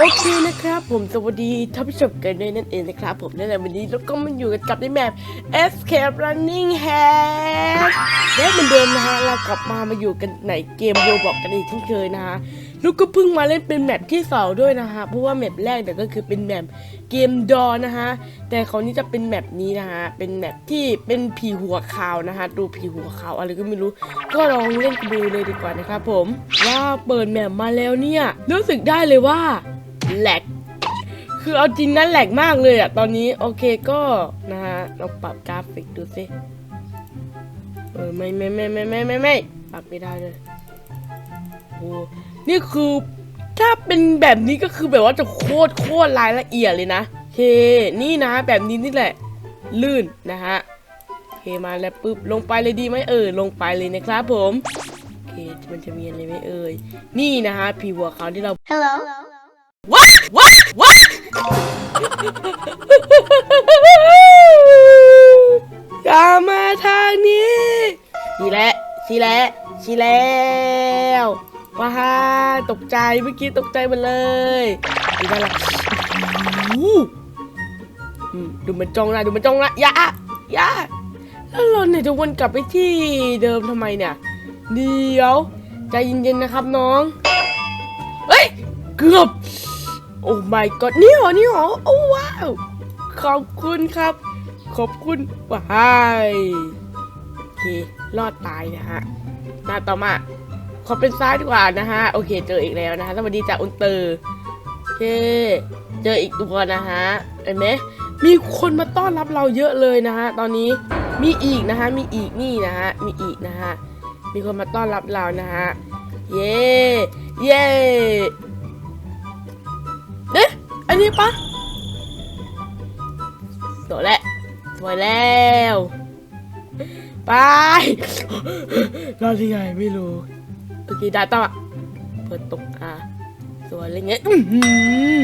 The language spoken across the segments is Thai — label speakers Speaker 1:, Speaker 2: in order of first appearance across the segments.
Speaker 1: โอเคนะครับผมสวัสดีท่านผู้ชมกันด้วยนั่นเองนะครับ ผมในวันนี้เราก็มาอยู่กันกับในแมป Escape Running Hack และเหมือนเดิมนะฮะเรากลับมามาอยู่กันในเกมโรบอกกันอีกเช่นเคยนะฮะลูกก็เพิ่งมาเล่นเป็นแมปที่สองด้วยนะฮะเพราะว่าแมปแรกเนี่ยก็คือเป็นแมปเกมดอนะฮะแต่คราวนี้จะเป็นแมปนี้นะฮะเป็นแมปที่เป็นผีหัวขาวนะฮะดูผีหัวขาวอะไรก็ไม่รู้ ก็ลองเล่นกันดูเลยดีกว่านะครับผมว้าเปิดแมปมาแล้วเนี่ยรู้สึกได้เลยว่า แหลกคือเอาจริงนั้นแหลกมากเลยอะตอนนี้โอเคก็นะฮะลองปรับกราฟิกดูสิเออไม่ไม่ไม่ไม่ไม่ไม่ไม่ปรับไม่ได้เลยโอ้นี่คือถ้าเป็นแบบนี้ก็คือแบบว่าจะโคตรโคตรรายละเอียดเลยนะโอเคนี่นะแบบนี้นี่แหละ ลื่นนะฮะโอเคมาแล้วปุ๊บลงไปเลยดีไหมเออลงไปเลยนะครับผมโอเคมันจะมีอะไรไหมเอ่ยนี่นะฮะผีหัวขาวที่เรา
Speaker 2: Hello.
Speaker 1: อย่ามาทางนี้สีแหละสีแหละสีแล้วว้าฮ่าตกใจเมื่อกี้ตกใจหมดเลยดีได้ละดูมันจ้องนะดูมันจ้องนะอย่าอย่าแล้วเราเนี่ยจะวนกลับไปที่เดิมทำไมเนี่ยเดี๋ยวใจเย็นๆนะครับน้อง เฮ้ย เกือบ โอ้ my god นี่หรอนี่หรอโอ้ว้าว ขอบคุณครับ ขอบคุณว้ายโอเครอดตายนะฮะมาต่อมาขอเป็นซ้ายดีกว่านะฮะ โอเค เจออีกแล้วนะฮะสวัสดีจากอุนเตอร์โอเค เจออีกตัวนะฮะเห็นไหมมีคนมาต้อนรับเราเยอะเลยนะฮะ ตอนนี้มีอีกนะฮะ มีอีกนี่นะฮะ มีอีกนะฮะ มีคนมาต้อนรับเรานะฮะ เย้ เย้ นนี้ปะสวยแล้วสวยแล้วไปรอดที่ไงไม่รู้โอเคได้ต่อเปิดตกอะสวยอะไรเงี้ยอื้อหือ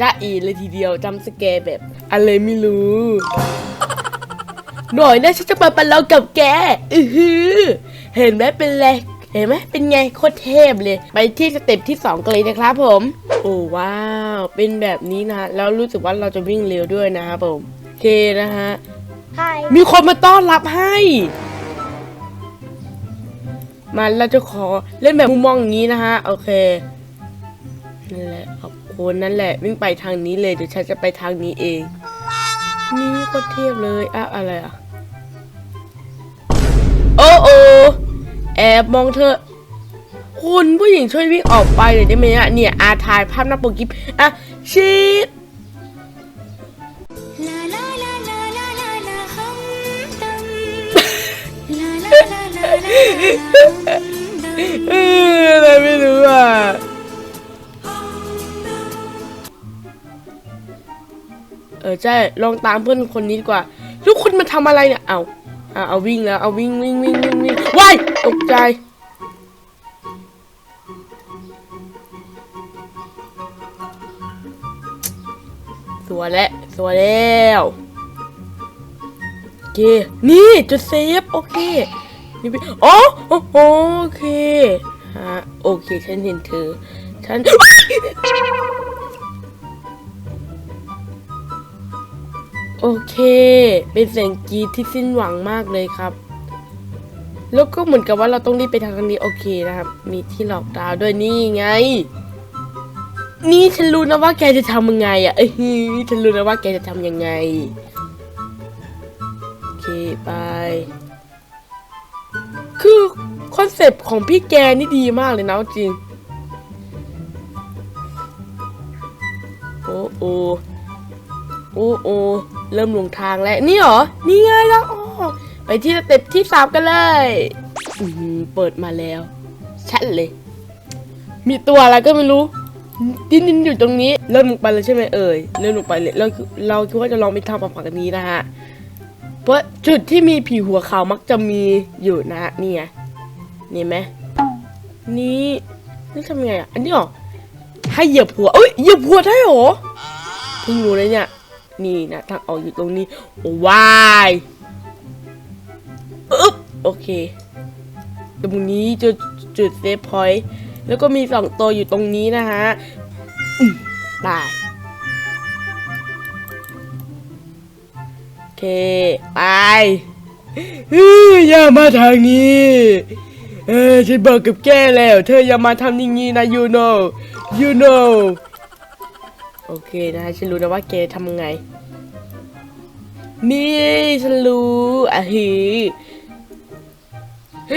Speaker 1: จ้าอีเลยทีเดียวจำสแกร์แบบ อะไรไม่รู้ หน่อยนะฉันจะมาประลองกับแก อือหือ เห็นไหมเป็นไร เห็นไหมเป็นไงโคตรเทพเลย ไปที่สเต็ปที่ 2กันเลยนะครับผม โอ้ว้าว เป็นแบบนี้นะแล้วรู้สึกว่าเราจะวิ่งเร็วด้วยนะครับผมโอเคนะฮะ
Speaker 2: Hi.
Speaker 1: มีคนมาต้อนรับให้มาเราจะขอเล่นแบบมุมมองอย่างนี้นะฮะโอเคนั่นแหละขอบคุณนั่นแหละวิ่งไปทางนี้เลยเดี๋ยวฉันจะไปทางนี้เอง นี่ก็เทียบเลยอะอะไรอะโอ้โอ แอบมองเธอ คุณผู้หญิงช่วยวิ่งออกไปหน่อยได้ไหมอะเนี่ยอาถ่ายภาพหน้าปกกิฟอะชีดเอออะไรไม่รู้อะเออใช่ลองตามเพื่อนคนนี้ดีกว่า ทุกคนมาทำอะไรเนี่ย เอาเอาเอาวิ่งแล้ว เอาวิ่งวิ่งวิ่งวิ่งวิ่งว้าย ตกใจ สวยแล้วสวยแล้วโอเค นี่จุดเซฟ โอเค นี่เป็นอ๋อโอโอเคฮะโอเค ฉันเห็นเธอ ฉันโอเค เป็นเสียงกรีดที่สิ้นหวังมากเลยครับ แล้วก็เหมือนกับว่าเราต้องรีบไปทางนี้โอเคนะครับ มีที่หลอกดาวด้วยนี่ไง นี่ฉันรู้นะว่าแกจะทำยังไงอะเอ้ยฉันรู้นะว่าแกจะทำยังไงโอเคไปคือคอนเซปต์ของพี่แกนี่ดีมากเลยนะจริงโอ้โอโอ้โอเริ่มหลงทางแล้วนี่เหรอนี่ไงแล้วอ๋อ ไปที่สเต็ปที่สามกันเลยอือหือเปิดมาแล้วชัดเลย มีตัวอะไรก็ไม่รู้ดิ้นดิ้นอยู่ตรงนี้เริ่มลงไปเลยใช่ไหมเอ่ยเริ่มลงไปเลยเราเราคิดว่าจะลองไปทำฝั่งนี้นะฮะเพราะจุดที่มีผีหัวขาวมักจะมีอยู่นะฮะนี่ไงนี่ไหมนี่นี่ทำไงอะอันนี้หรอให้เหยียบหัวเอ้ยเหยียบหัวได้หรอเพิ่งรู้เลยเนี่ยนี่นะทางออกอยู่ตรงนี้โอ้วาย อึ๊บโอเค ตรงนี้จุดจุดเซฟพอยต์แล้วก็มีสองตัวอยู่ตรงนี้นะฮะอืมไปโอเค ไปอื้ออย่ามาทางนี้เออฉันบอกกับแกแล้ว เธออย่ามาทำอย่างนี้นะ you know you know โอเคนะฉันรู้นะว่าแกทำไง นี่ฉันรู้อะฮี เ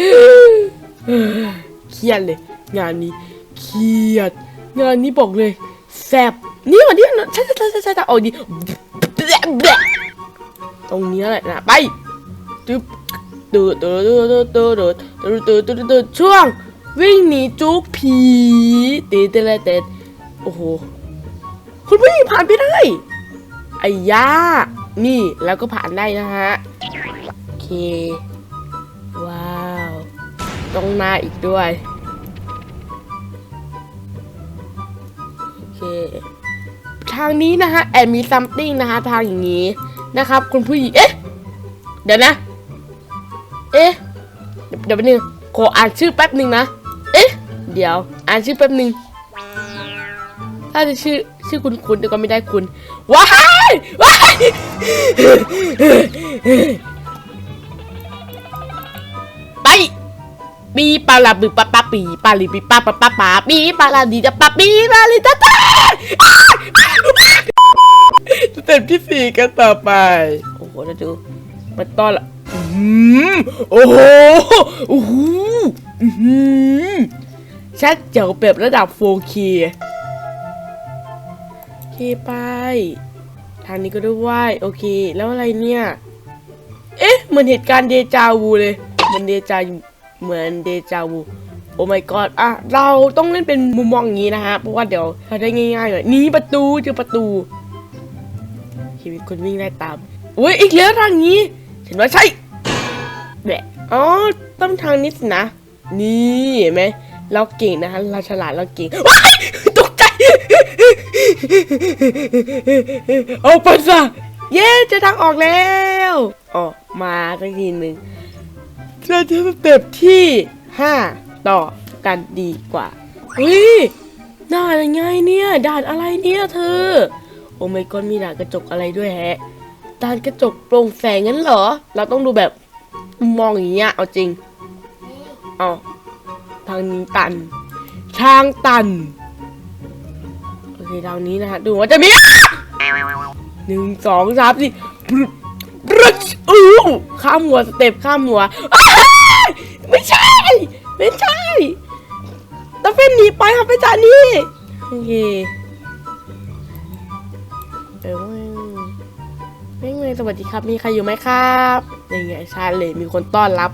Speaker 1: ครียดเลย งานนี้เครียด งานนี้บอกเลยแสบนี่วันนี้ใช่ใช่ใช่ใช่ใช่เอาดีตรงนี้แหละนะไปตึ๊บตืดตืดตืดตืดตืดตืดตืดตืดช่วง วิ่งหนีจุกผีตีเตะเตะโอ้โหคุณผู้หญิงผ่านไปได้ไอ้ย่านี่แล้วก็ผ่านได้นะฮะโอเค ตรงหน้าอีกด้วย โอเค ทางนี้นะฮะ แอบมีซัมติงนะฮะ ทางอย่างนี้นะครับ คุณผู้หญิง เอ๊ะ เดี๋ยวนะ เอ๊ะ เดี๋ยวแป๊บนึง ขออ่านชื่อแป๊บนึงนะ เอ๊ะ เดี๋ยว อ่านชื่อแป๊บนึง ถ้าจะชื่อชื่อคุณคุณแต่ก็ไม่ได้คุณ ว้าย ว้าย ปีปาลาบึปะปะปีปาลิปีปะปะปะปาปีปาลาดีจะปะปีปาลิตาตาสเต็ปที่สี่กันต่อไป โอ้โหจะดูมันต้อนละอืมโอ้โหโอ้โหอื้อหือชัดเจ๋วแบบระดับ 4K โอเคไป ทางนี้ก็ด้วยโอเค แล้วอะไรเนี่ย เอ๊ะ เหมือนเหตุการณ์เดจาวูเลยเหมือนเดจา เหมือนเดจาวูโอ้ my god อะ เราต้องเล่นเป็นมุมมองอย่างนี้นะฮะ เพราะว่าเดี๋ยวเราได้ง่ายๆหน่อยหนี่ประตูเจอประตูชีวิตคนวิ่งไล่ตามอุ้ยอีกแล้วทางนี้เห็นว่าใช่แหละอ๋อต้องทางนี้สินะ นี่เห็นไหมเราเก่งนะฮะเราฉลาดเราเก่งว้ายตกใจเอาไปซะเย้เจะทางออกแล้วออกมาสักทีหนึ่ง เราจะสเต็ปที่ห้าต่อกันดีกว่าเฮ้ยด่านยังไงเนี่ยด่านอะไรเนี่ยเธอ โอ้ไม่ก้อนมีด่านกระจกอะไรด้วยแฮะด่านกระจกโปร่งแสงงั้นเหรอ เราต้องดูแบบมองอย่างเงี้ยเอาจริงเอาทางนี้ตันทางตันโอเคทางนี้นะฮะดูว่าจะมีหนึ่งสองสามสี่บรึบรึอู้ ข้ามหัวสเต็ปข้ามหัว ไม่ใช่ ไม่ใช่ต้องเป็นหนีไปครับไปจานี่โอเคเออไม่ไม่สวัสดีครับ มีใครอยู่ไหมครับยังไงชาเลยมีคนต้อนรับ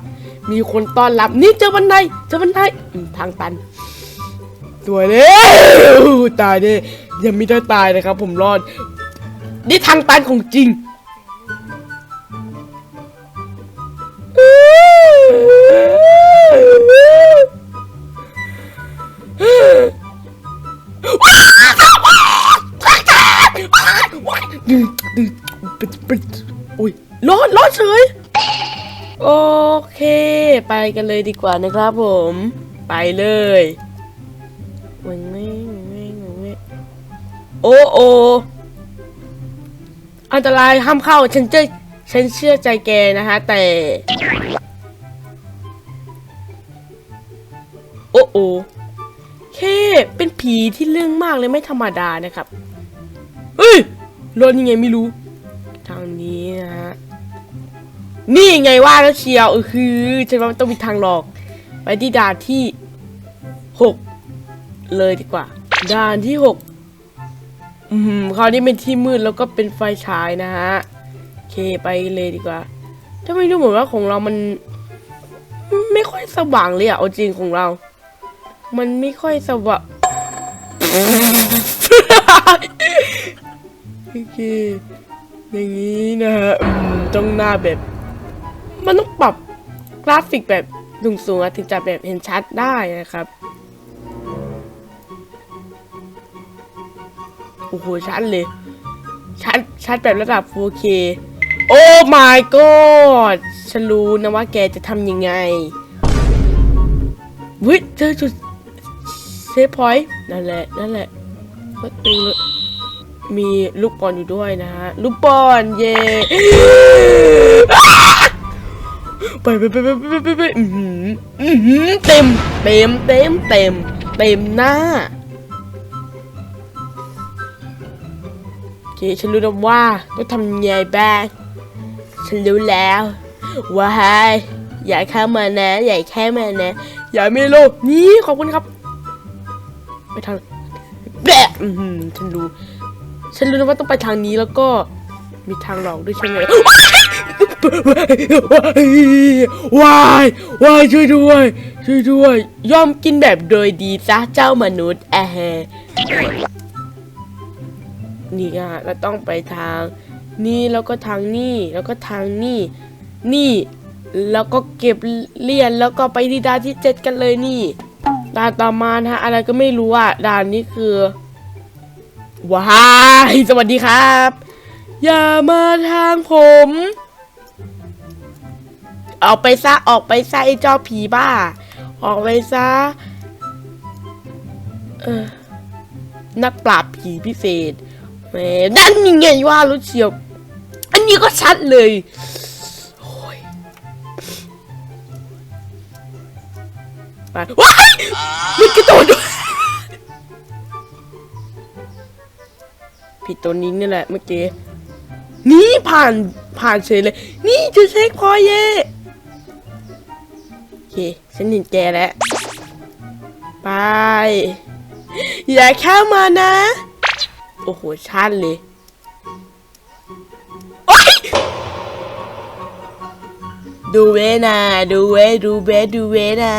Speaker 1: มีคนต้อนรับ นี่เจอบันไดเจอบันไดทางตันสวเลยตายเดิยังไม่ได้ตายนะครับ ผมรอด นี่ทางตันของจริง อุ้ยรอดรอดเฉยโอเค ไปกันเลยดีกว่านะครับผม ไปเลยเวงเวงเวงเวงเวงโอ้โออันตรายห้ามเข้าฉันจอ ฉันเชื่อใจแกนะฮะแต่ โอ้โอเคเป็นผีที่เรื่องมากเลยไม่ธรรมดานะครับ เฮ้ยรถยังไงไม่รู้ ทางนี้นะฮะ นี่ไงว่าแล้วเชียวเออคือฉันว่ามันต้องมีทางหลอก ไปที่ด่านที่หกเลยดีกว่า ด่านที่หกอืมคราวนี้เป็นที่มืดแล้วก็เป็นไฟฉายนะฮะ เคไปเลยดีกว่าถ้าไม่รู้เหมือนว่าของเรามัน ไม่ค่อยสว่างเลยอะเอาจริงของเรา มันไม่ค่อยสว่างโอเคอย่างนี้นะฮะต้องหน้าแบบ มันต้องปรับกราฟิกแบบสูงๆอะถึงจะแบบเห็นชัดได้นะครับ โอ้โหชัดเลย ชัดชัดแบบระดับ 4K โอ้ my god ฉันรู้นะว่าแกจะทำยังไงวิเจอจุดเซฟพอยต์นั่นแหละ นั่นแหละก็ตึงมีลูกบอลอยู่ด้วยนะฮะ ลูกบอลเย่ไปไปไปไปไปไปไปเต็ม เต็ม เต็ม เต็ม เต็มหน้าโอเคฉันรู้แล้วว่าต้องทำยังไงบ้าง ฉันรู้แล้วว่าให้อย่าเข้ามานะ อย่าแค่มานะ อย่าไม่โลภนี่ขอบคุณครับ ไปทางแบะอื้อหือฉันรู้ ฉันรู้นะว่าต้องไปทางนี้แล้วก็มีทางหลอกด้วยใช่ไหมว้ายวายช่วยด้วย ช่วยด้วยยอมกินแบบโดยดีซะเจ้ามนุษย์แอะแฮนี่อะเราต้องไปทาง นี่แล้วก็ทางนี่แล้วก็ทางนี่นี่แล้วก็เก็บเหรียญแล้วก็ไปที่ด่านที่เจ็ดกันเลยนี่ด่านต่อมานะฮะอะไรก็ไม่รู้อะด่านนี้คือว้ายสวัสดีครับ อย่ามาทางผม ออกไปซะออกไปซะไอ้เจ้าผีบ้า ออกไปซะเออนักปราบผีพิเศษแหมดันยังไงว่ารู้เชียว นี้ก็ชัดเลยไปว้ายมันกระโดดด้วยผิดตัวนี้นี่แหละเมื่อกี้ นี่ผ่านผ่านเฉยเลย นี่จะเช็คพอยเย่โอเคฉันเห็นแกแล้ว ไป อย่าเข้ามานะ โอ้โหชันเลย ดูเวนะดูเวดูเวดูเวนะ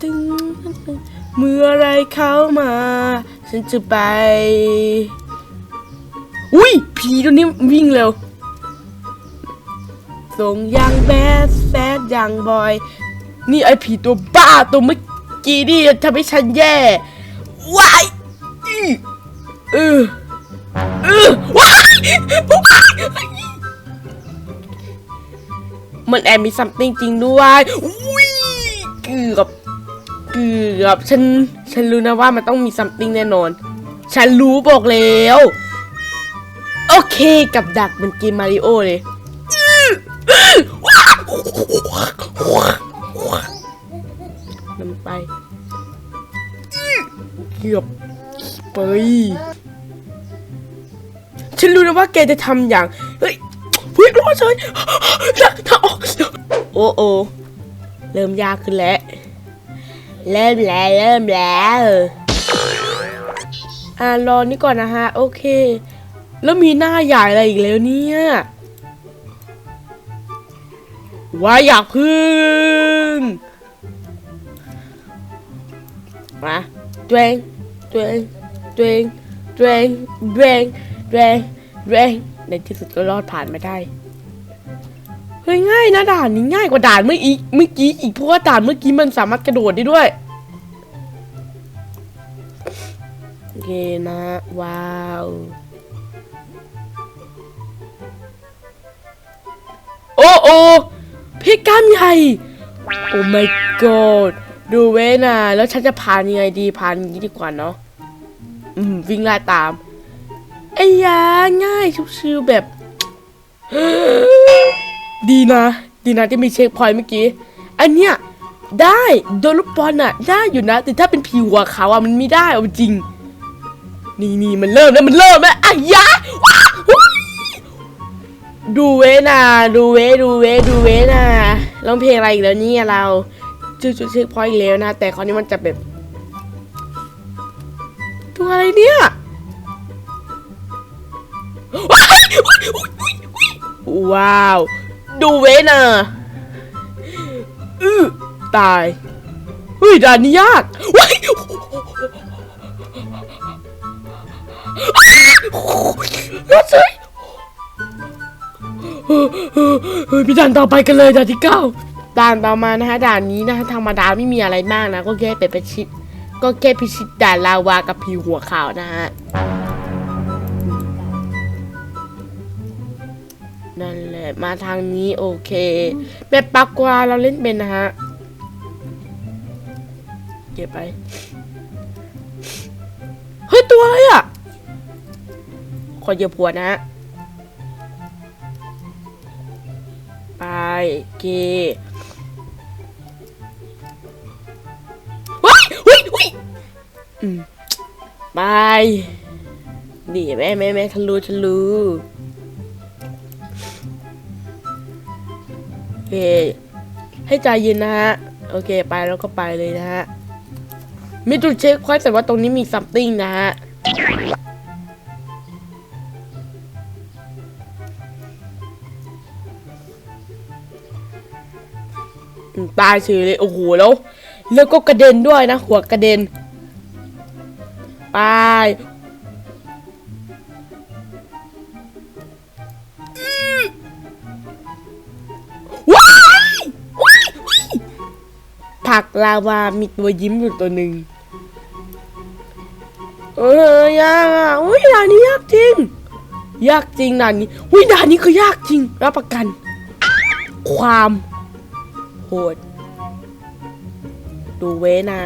Speaker 1: ตึงเมื่อไรเข้ามา ฉันจะไป อุ้ยผีตัวนี้วิ่งเร็วส่งยังแบดแซดยังบอย นี่ไอผีตัวบ้าตัวเมื่อกี้นี่ทำให้ฉันแย่วายอื้อเออเออว้าย มันแอบมีซัมติงจริงด้วยอุ้ยเกือบเกือบฉันฉันรู้นะว่ามันต้องมีซัมติงแน่นอน ฉันรู้บอกแล้ว โอเคกับดักมันเกมมาริโอเลยนำไปเกือบไปฉันรู้นะว่าแกจะทำอย่าง เฮ้ยเฮ้ยรอดเลยถ้าออก โอ้โอเริ่มยากขึ้นแล้ว เริ่มแล้วเริ่มแล้วอ่ารอนี่ก่อนนะฮะ โอเค แล้วมีหน้าใหญ่อะไรอีกแล้วเนี่ยว่าอยากพึ่งมาตัวเองตัวเองตัวเองตัวเองตัวเองตัวเองตัวเองในที่สุดก็รอดผ่านมาได้ เฮ้ยง่ายนะด่านนี้ง่ายกว่าด่านเมื่ออีกเมื่อกี้อีกเพราะว่าด่านเมื่อกี้มันสามารถกระโดดได้ด้วยโอเคนะว้าวโอ้โอ้เพชรกล้ามใหญ่โอ้ my god ดูเว้นะแล้วฉันจะผ่านยังไงดีผ่านอย่างนี้ดีกว่าเนาะอืมวิ่งไล่ตามไอ้ยาง่ายชิวๆแบบ ดีนะ ดีนะที่มีเช็คพอยต์เมื่อกี้ อันเนี้ยได้โดนลูกบอลอะได้อยู่นะ แต่ถ้าเป็นผิวหัวขาวอะมันไม่ได้เอาจริง นี่นี่มันเริ่มแล้วมันเริ่มแล้วอะยะว้าดูเวนะดูเวดูเวดูเวนะร้องเพลงอะไรอีกแล้วเนี่ยเราจุดจุดเช็คพอยต์แล้วนะ แต่คราวนี้มันจะแบบตัวอะไรเนี่ยว้าว ดูเวนะอือตาย เฮ้ยด่านนี้ยากว้ายรถเลยเฮ้ยด่านต่อไปกันเลยด่านที่เก้าด่านต่อมานะฮะด่านนี้นะฮะธรรมดาไม่มีอะไรมากนะ ก็แค่เป็นประชิด ก็แค่พิชิตด่านลาวากับผิวหัวขาวนะฮะ มาทางนี้โอเคแบบปากกวาเราเล่นเป็นนะฮะเก็บไป เฮ้ย ตัวอะไรอะ ขอเหยียบหัวนะฮะไปเคว้ายอุ้ยไปนี่แม่แม่แม่ทะลุทะลุ ให้ใจเย็นนะฮะ โอเค ไปแล้วก็ไปเลยนะฮะ มีจุดเช็คพอยต์แต่ว่าตรงนี้มี something นะฮะ ตายเฉยเลย โอ้โห แล้ว แล้วก็กระเด็นด้วยนะ หัวกระเด็น ไป ผักลาวามีตัวยิ้มอยู่ตัวหนึ่งเออยากอะอุ้ยด่านนี้ยากจริง ยากจริงด่านนี้อุ้ยด่านนี้คือยากจริง รับประกัน ความโหด ดูเวน่า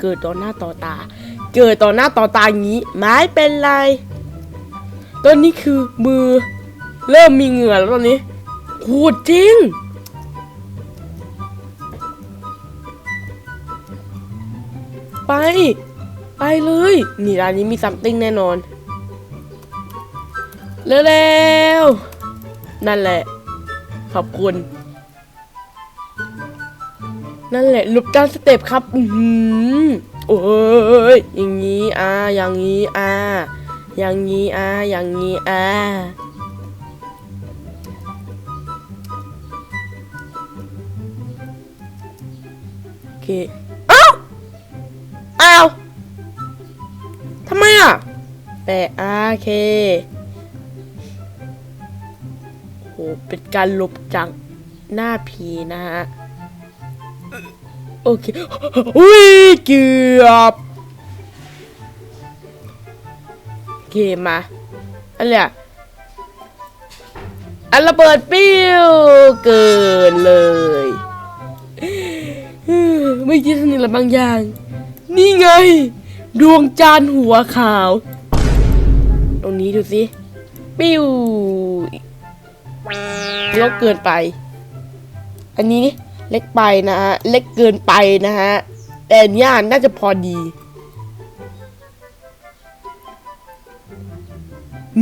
Speaker 1: เกิดต่อหน้าต่อตา เกิดต่อหน้าต่อตาอย่างนี้ ไม่เป็นไรตอนนี้คือมือ เริ่มมีเหงื่อแล้วตอนนี้โหดจริง ไป ไปเลย นี่ร้านนี้มีซัมติงแน่นอน เร็วๆ นั่นแหละ ขอบคุณ นั่นแหละลุกด้านสเต็ปครับ อือหือโอ้ยอย่างนี้อ่าอย่างนี้อ่าอย่างนี้อ่าอย่างนี้อ่าโอเค อ้าอ้วทำไมอะแต่อเคโหเป็นการหลบจากหน้าผีนะฮะโอเคอุ้ยเกือบเคมมาอะไรอะอันระเบิดปิ้วเกินเลย ไม่คิดถึงอะไรบางอย่าง นี่ไง ดวงจันทร์หัวขาว ตรงนี้ดูสิ ปิ้วเล็กเกินไป อันนี้เล็กไปนะฮะ เล็กเกินไปนะฮะแต่นเนี้ยน่าจะพอดี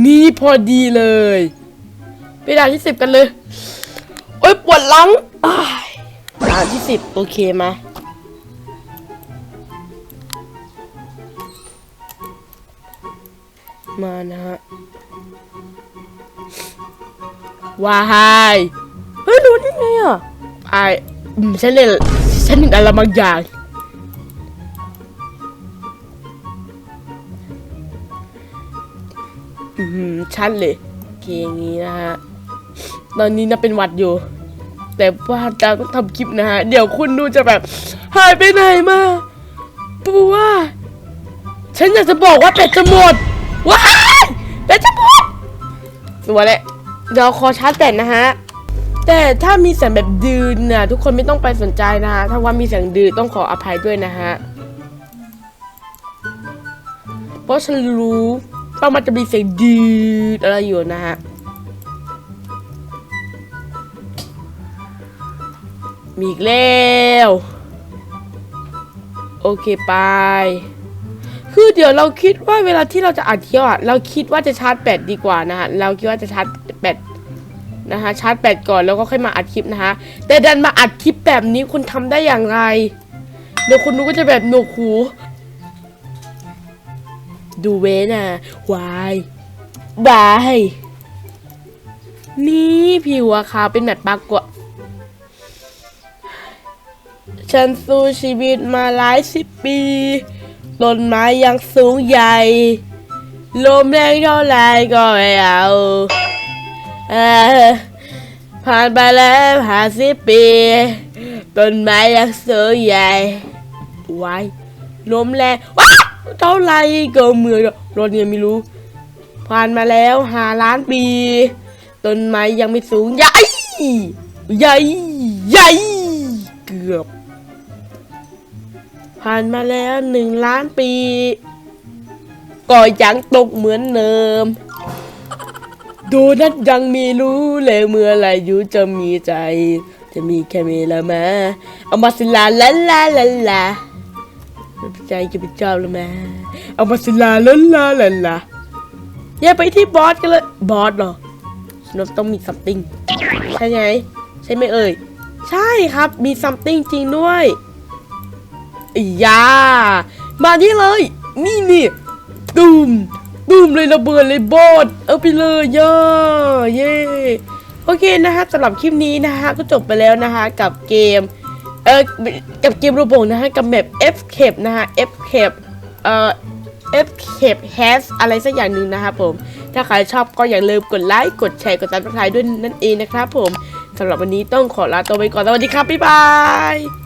Speaker 1: นี่พอดีเลยไปด่านที่สิบกันเลย โอ๊ยปวดหลังอ่านที่สิบโอเคมา มานะฮะวายเฮ้ยรู้ได้ไงอะไอฉันเล่นฉันเห็นอะไรบางอย่างอืมชัดเลยโอเคอย่างนี้นะฮะ ตอนนี้นะเป็นวัดอยู่ แต่ว่าดาวต้องทำคลิปนะฮะ เดี๋ยวคุณดูจะแบบ หายไปไหนมาเพราะว่า ฉันอยากจะบอกว่าแบตจะหมด ว้ายแบตจะหมดสวยแหละเดี๋ยวขอชาร์จแบตนะฮะ แต่ถ้ามีเสียงแบบดืนน่ะทุกคนไม่ต้องไปสนใจนะฮะ ถ้าว่ามีเสียงดืนต้องขออภัยด้วยนะฮะ เพราะฉันรู้ว่ามันจะมีเสียงดืดอะไรอยู่นะฮะ มีอีกแล้ว โอเคไป คือเดี๋ยวเราคิดว่าเวลาที่เราจะอัดเที่ยวอะเราคิดว่าจะชาร์จแบตดีกว่านะฮะเราคิดว่าจะชาร์จแบตนะฮะชาร์จแบตก่อนแล้วก็ค่อยมาอัดคลิปนะฮะแต่ดันมาอัดคลิปแบบนี้คุณทำได้อย่างไร เดี๋ยวคุณดูก็จะแบบหนวกหู ดูเวน่ะวายบายนี่ผิวอะขาวเป็นแบบปากฏฉันสู้ชีวิตมาหลายสิบปี ต้นไม้ยังสูงใหญ่ ลมแรงเท่าไรก็ไม่เอาผ่านไปแล้วห้าสิบปี ต้นไม้ยังสูงใหญ่ไว้ลมแรงว้าเท่าไรก็เหมือนรถเนี่ยไม่รู้ ผ่านมาแล้วหาล้านปี ต้นไม้ยังไม่สูงใหญ่ ใหญ่ ใหญ่ เกือบ ผ่านมาแล้วหนึ่งล้านปี ก็ยังตกเหมือนเดิม โดนัทยังมีรู้เลยเมื่อไหรอยู่จะมีใจ จะมีแค่เมละมาเอามาสิลาลาลาลาลาใจจะเป็นเจ้าแล้วมาเอามาสิลาลาลาลาลาอย่าไปที่บอสกันเลยบอสเหรอเราต้องมี something ใช่ไง ใช่ไหมเอ่ย ใช่ครับมี something จริงด้วย ยามาที่เลย นี่นี่ตูมตูมเลยระเบิดเลยบอสเอาไปเลยย่าเย่โอเคนะฮะสำหรับคลิปนี้นะฮะก็จบไปแล้วนะฮะกับเกมเออกับเกมรูโบนะฮะกับแมป F c a p นะฮะ F c a p เอ่อ F c a p has อะไรสักอย่างหนึ่งนะครับผม ถ้าใครชอบก็อย่าลืมกดไลค์กดแชร์กดติดตามด้วยนั่นเองนะครับผมสำหรับวันนี้ต้องขอลาตัวไปก่อนสวัสดีครับบ๊ายบาย